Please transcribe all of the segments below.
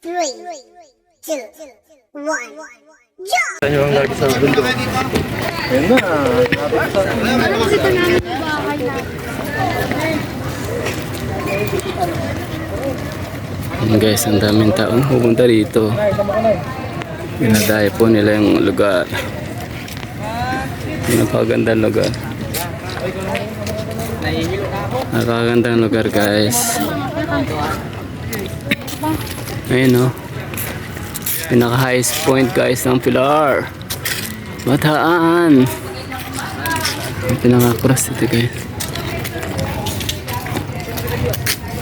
three, two, one, jump! Saan yung lagi sa bundok? Ayun na. Ano kasi ito namin yung bahay na? Yun guys, ang daming taong pupunta dito. Pinadayo po nila yung lugar. Napakagandang lugar. Napakagandang lugar guys. Ayun o. Pinaka highest point guys ng Pilar. Bataan. Pinaka cross dito guys.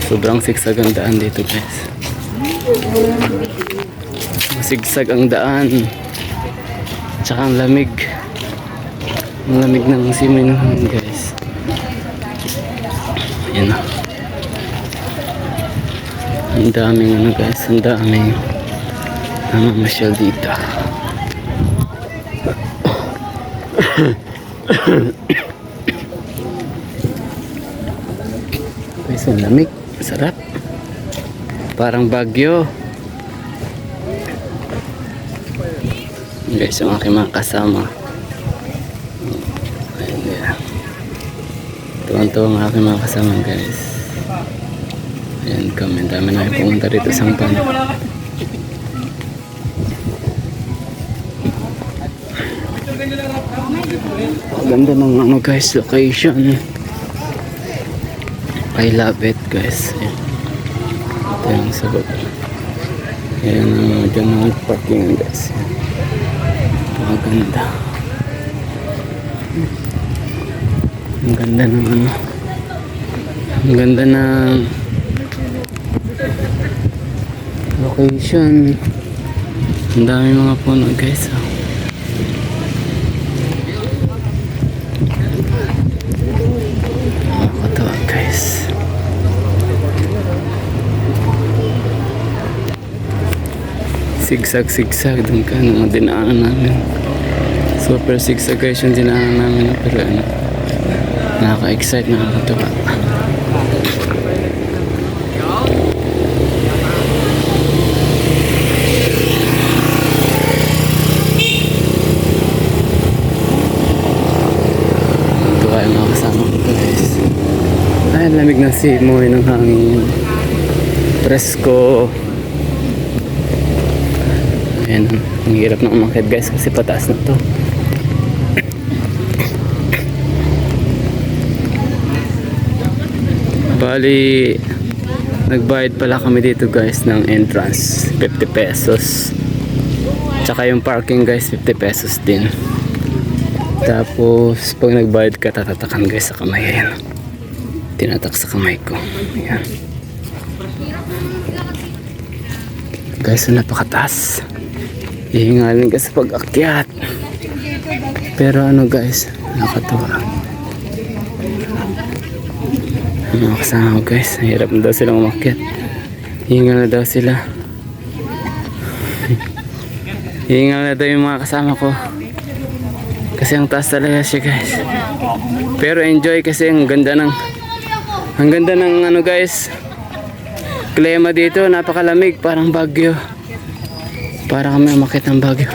Sobrang sigsag ang daan dito guys. Masigsag ang daan. Tsaka ang lamig. Ang lamig ng simin guys. Ayan na. Ang daming ano guys. Ang daming namamasyal dito. Guys, ang lamig. Sarap. Parang bagyo. Guys, yung aking mga kasama. Ayun yan. Tuwan-tuwa ang aking mga kasama guys. Ayan kami. Dami na pumunta rito sa Sampan. Ang Ganda ng ano guys, location. I love it guys. Ayan. Ito yung sagot. Ayan ang uh, dyan ang parking guys. Ang ganda. Ang ganda ng ano. Ang ganda ng location. Ang dami mga puno guys. Oh. Nakakatawa guys. Sigsag sigsag dun ka mga dinaanan namin. Super sigsag guys yung dinaanan namin pero ano nakaka-excite nakakatawa. Ito kayo mga kasama ko guys. Ay, ang lamig ng simoy ng hangin. Presko. Ayan, ang hirap na umakit guys kasi pataas na to. Bali, nagbayad pala kami dito guys ng entrance, 50 pesos. Tsaka yung parking guys, 50 pesos din. Tapos, pag nagbayad ka, tatatakan guys sa kamay. Ayan. Tinatak sa kamay ko. Ayan. Guys, napakataas. Hihingalin ka sa pag-akyat. Pero ano guys. Mga kasama ko guys, hirap na daw silang umakyat. Hihingal na daw sila. Hihingal na daw yung mga kasama ko. Kasi ang taas talaga siya guys. Pero enjoy kasi ang ganda ng ang ganda ng ano guys. Klima dito, napakalamig, parang bagyo. Para kami umakit ng bagyo.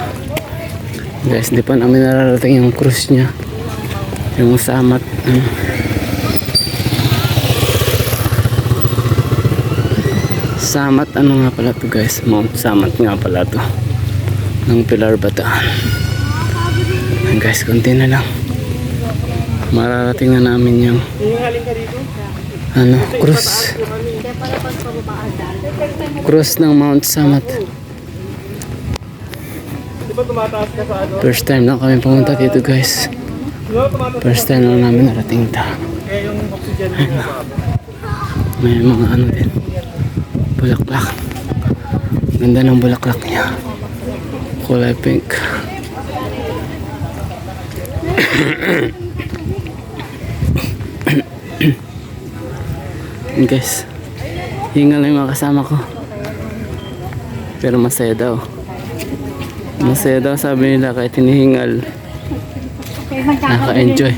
Guys, hindi pa namin nararating yung cruise niya. Yung samat. Ano. Samat, ano nga pala to guys? Mount Samat nga pala to. Ng Pilar Bataan. Ayan guys, konti na lang. Mararating na namin yung ano, cruise. Cruise ng Mount Samat. Ano? First time na kami pumunta dito guys. First time na namin narating mababa? May mga ano din. Bulaklak. Ganda ng bulaklak niya. Kulay pink. Yun, guys. Hingal na yung kasama ko. Pero masaya daw. Masaya daw sabi nila kahit hinihingal. Nakaka-enjoy.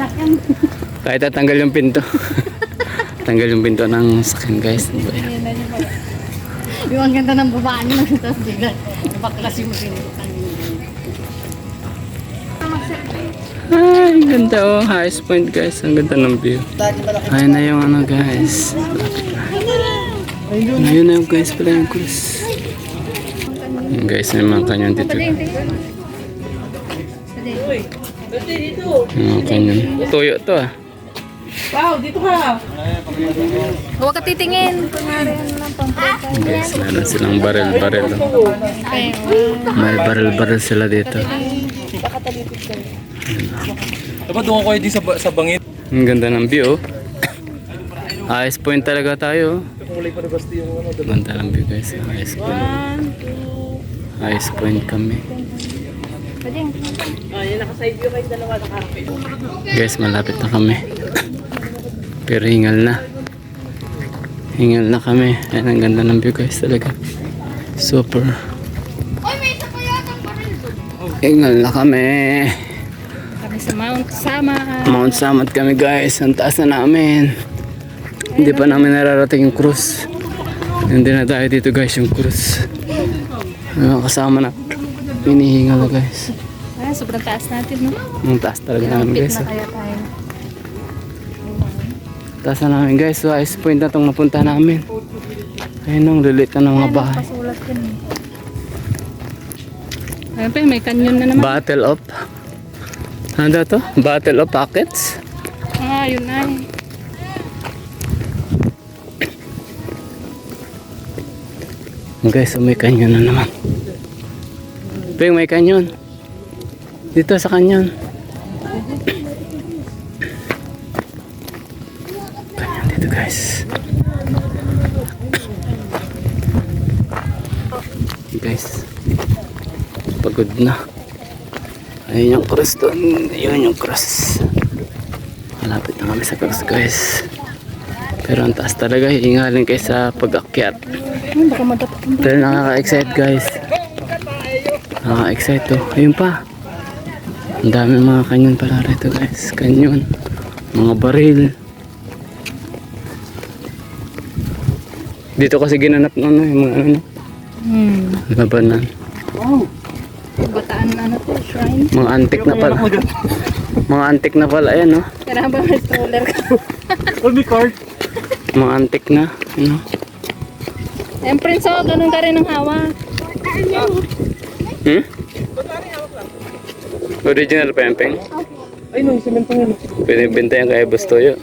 Kahit tatanggal yung pinto. Tanggal yung pinto ng sakin guys. Ano? Yung ang ganda ng babae niya, tapos bigla, napaklas yung pinilitan Ay, ang ganda oh. Highest point guys. Ang ganda ng view. Ayun na yung ano guys. Ayun na yung guys pala yung cruise. Ayun, guys, may mga kanyon dito. Mga kanyon. Tuyo to ah. Huwag ka titingin. Kunwari ano lang pang Guys, meron silang baril-baril. oh. May baril-baril sila dito. Diba doon ko di sa, sa bangit? Ang ganda ng view. Highest point talaga tayo. Ganda ng view guys. Highest point. Highest point kami. Guys, malapit na kami. Pero hingal na. Hingal na kami. Ayan, ang ganda ng view guys talaga. Super. Hingal na kami. Sa Mount Sama. Mount Samat kami guys. Ang taas na namin. Hindi pa namin nararating yung cruise. Hindi na tayo dito guys yung cruise. Kasama na. Hinihingal na guys. Ah, sobrang taas natin, no? Ang taas talaga namin Pit guys. na kaya tayo. Taas na namin guys. So ice point na itong napunta namin. Ayun nung lilit na ng mga bahay. Eh. Ayun pa, may kanyon na naman. Battle of ano to? Battle of Pockets? ah, yun na eh. Guys, so may kanyon na naman. Peng, may kanyon. Dito sa kanyon. Kanyon dito guys. Guys. Pagod na. Ayun yung cross doon. Ayun yung cross. Malapit na kami sa cross guys. Pero ang taas talaga. Hingalin kayo sa pag-akyat. Pero nakaka-excite guys. Nakaka-excite to. Ayun pa. Ang dami mga kanyon pala rito guys. Kanyon. Mga baril. Dito kasi ginanap ng ano, yung mga ano, Hmm. labanan. Bataan na ano to, shrine. Mga antik na pala. Mga antik na pala ayan no. Kailangan ba may stroller ka? Oh, may card. Mga antik na. Ano. Ayun, Prince, oh, ganun ka rin ang hawak. Hmm? Original pa yan, Peng. Ay, no, semento nga. Pwede benta yan kay Bustoyo.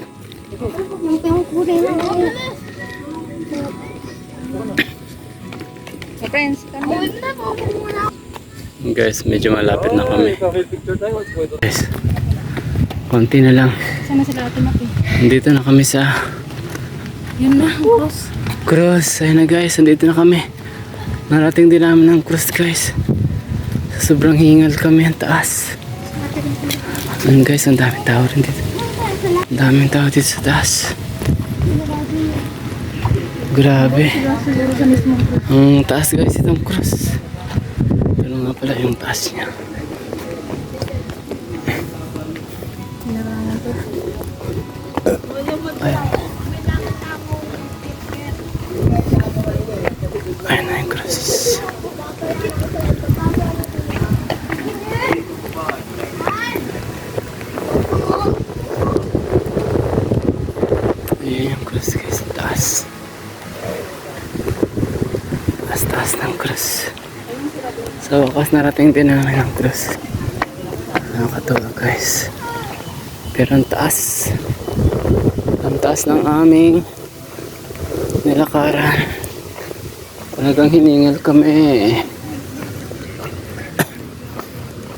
Hey, Prince, kami. Guys, medyo malapit na kami. Guys, konti na lang. Sana sila ate Maki. Dito na kami sa Yun na, boss. cross. Ayun na guys, andito na kami. Narating din namin ng cross guys. Sobrang hingal kami ang taas. Ayun guys, ang daming tao rin dito. Ang daming tao dito sa taas. Grabe. Sa. Ang taas guys itong cross. Pero nga pala yung taas niya. Ayun. Ayun na yung cross. Ayun yung cross guys, taas. Taas taas ng. Sa wakas narating din namin ang cross. Nakakatuwa guys. Pero ang taas. Ang taas ng aming nilakaran. Talagang hiningal kami.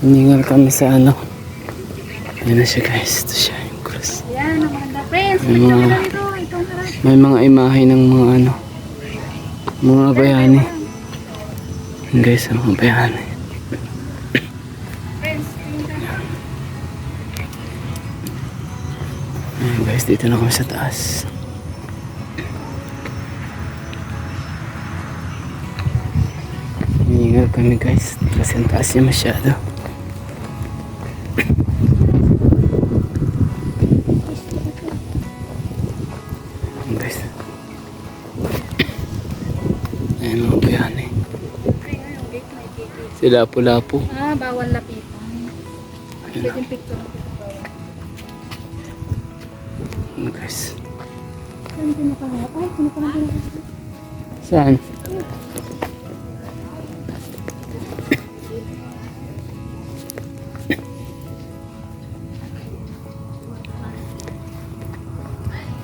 hiningal kami sa ano. Yan na siya guys. Ito siya yung cross. Yan, ang maganda. Prince, May mga, na na may mga imahe ng mga ano. Mga bayani. Guys, ang mga bayani. Prince, tingin ka. Ayan guys, dito na kami sa taas. Hiningal kami guys, kasi ang taas niya masyado. Si Lapu-Lapu. Ah, bawal lapitan. Pwedeng picture. Ano guys? Saan pinakaharap? Ay, pinakaharap. Saan?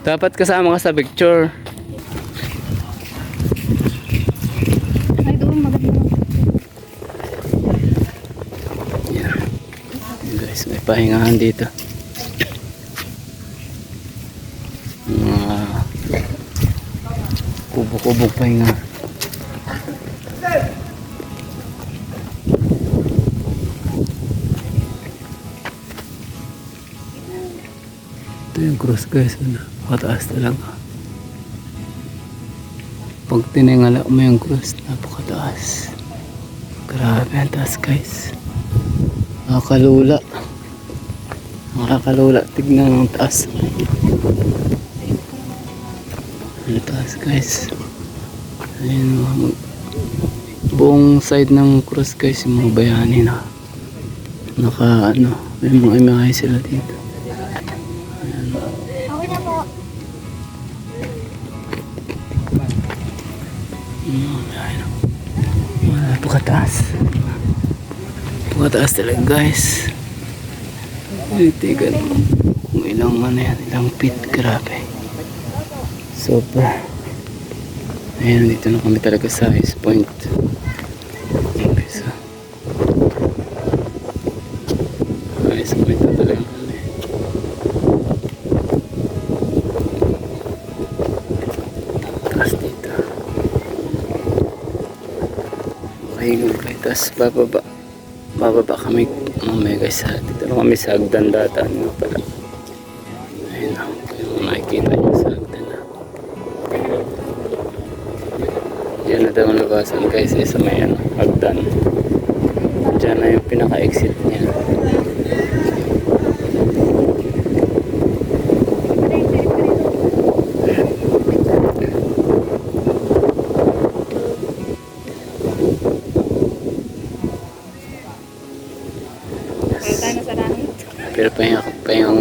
Dapat kasama ka sa picture. Ay, doon maganda. Yan. Yan guys, may pahingahan dito. Mga kubo-kubog pahinga. Ito yung cross guys, ano? Pataas talaga. Pag tiningala mo yung cross, napakataas. Grabe ang taas guys. Nakakalula. Nakakalula. Tignan ang taas. Ang taas guys. Ayun mga buong side ng cross guys yung mga bayani na naka ano may mga imahe sila dito Okay na po. Mm, ayun. Napakataas talaga guys. Titigan kung ilang ano yan, ilang feet, grabe. Sobra. Ayan, dito na kami talaga sa ice point. Okay, so. Ice point na talaga. Taas dito. Kayo. Tapos bababa. Bababa kami. Mamaya guys sa dito na kami sa Agdan data. Ano pala. Ayun na. Kung nakikita niyo sa Agdan na. Diyan na daw ang labasan guys. eh, Sa may ano, Agdan. Diyan na yung pinaka-exit niya.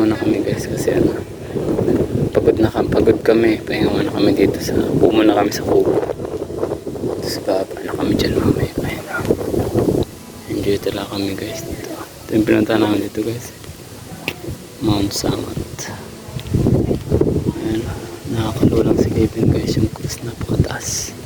Muna kami guys kasi ano, pagod na kami, pagod kami, pahinga muna kami dito sa, upo muna kami sa kubo. Tapos baba na kami dyan mamaya, pahinga. Enjoy talaga kami guys dito. Ito yung pinunta namin dito guys. Mount Sangat. Ayan, nakakalulang si Kevin guys, yung cruise napakataas.